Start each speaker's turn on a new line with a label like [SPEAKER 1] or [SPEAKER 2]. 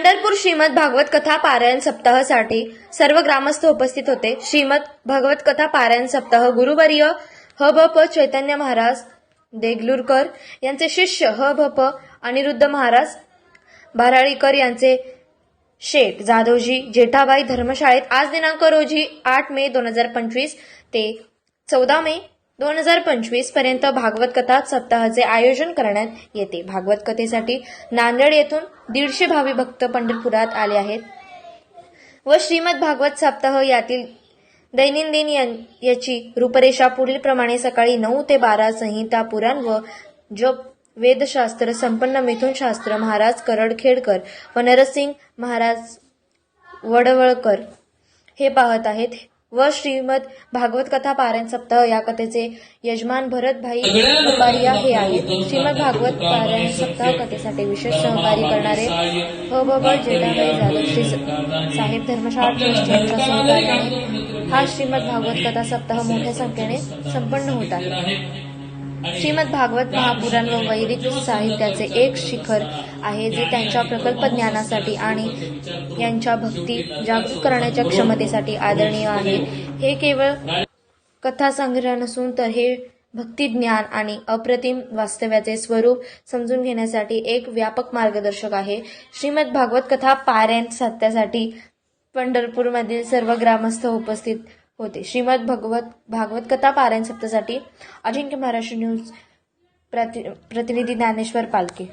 [SPEAKER 1] पंढरपूर श्रीमद भागवत कथा पारायण सप्ताहासाठी सर्व ग्रामस्थ उपस्थित होते. श्रीमद भागवत कथा पारायण सप्ताह गुरुवर्य ह भ प चैतन्य महाराज देगलूरकर यांचे शिष्य ह भ प अनिरुद्ध महाराज भाराळीकर यांचे शेठ जाधवजी जेठाबाई धर्मशाळेत आज दिनांक रोजी आठ मे दोन हजार पंचवीस ते चौदा मे दोन हजार पंचवीसपर्यंत भागवत कथा सप्ताहाचे आयोजन करण्यात येते. भागवत कथेसाठी नांदेड येथून दीडशे भावी भक्त पंढरपुरात आले आहेत व श्रीमद भागवत सप्ताह यातील दैनंदिन याची रूपरेषा पुढील प्रमाणे सकाळी नऊ ते बारा संहिता पुराण व जप वेदशास्त्र संपन्न मिथुनशास्त्र महाराज करडखेडकर व नरसिंग महाराज वडवळकर हे पाहत आहेत. व श्रीमद भागवत कथा पारायण सप्ताह या कथेचे यजमान भरतभाई कपारिया हे आहेत. श्रीमद भागवत पारायण सप्ताह कथेसाठी विशेष सहकार्य करणारे ह ब जेठाबाई जाधव श्री साहेब धर्मशाळा ट्रस्ट यांच्या सहकार्याने हा श्रीमद भागवत कथा सप्ताह मोठ्या संख्येने संपन्न होत आहे. श्रीमद भागवत महापुराण व वैदिक साहित्याचे एक शिखर आहे जे त्यांच्या प्रकल्प ज्ञानासाठी आणि यांच्या भक्ती जागृत करण्याच्या क्षमतेसाठी आदरणीय आहे. हे केवळ कथासंग्रह नसून तर हे भक्ती ज्ञान आणि अप्रतिम वास्तव्याचे स्वरूप समजून घेण्यासाठी एक व्यापक मार्गदर्शक आहे. श्रीमद भागवत कथा पारायण सत्यासाठी पंढरपूरमधील सर्व ग्रामस्थ उपस्थित होते. श्रीमद भगवत भागवत कथा पारायण सप्तासाठी अजिंक्य महाराष्ट्र न्यूज प्रति प्रतिनिधी ज्ञानेश्वर पालके